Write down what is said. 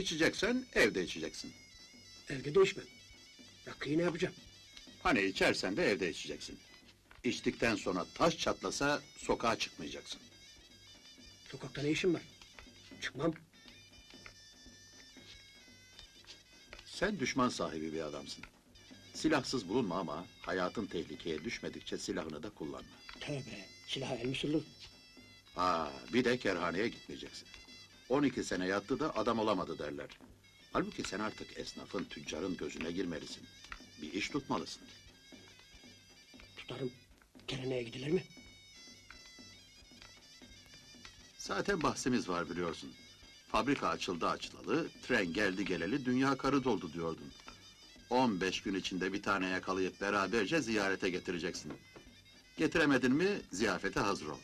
İçeceksen evde içeceksin. Evde de içmem. Rakıyı ne yapacağım? Hani içersen de evde içeceksin. İçtikten sonra taş çatlasa sokağa çıkmayacaksın. Sokakta ne işim var? Çıkmam. Sen düşman sahibi bir adamsın. Silahsız bulunma ama hayatın tehlikeye düşmedikçe silahını da kullanma. Tövbe. Silaha el mi sürülür? Aa, bir de kerhaneye gitmeyeceksin. 12 sene yattı da adam olamadı derler. Halbuki sen artık esnafın, tüccarın gözüne girmelisin. Bir iş tutmalısın. Tutarım. Kereneye gidilir mi? Zaten bahsimiz var biliyorsun. Fabrika açıldı açılalı, tren geldi geleli dünya karı doldu diyordun. 15 gün içinde bir tane yakalayıp beraberce ziyarete getireceksin. Getiremedin mi ziyafete hazır ol.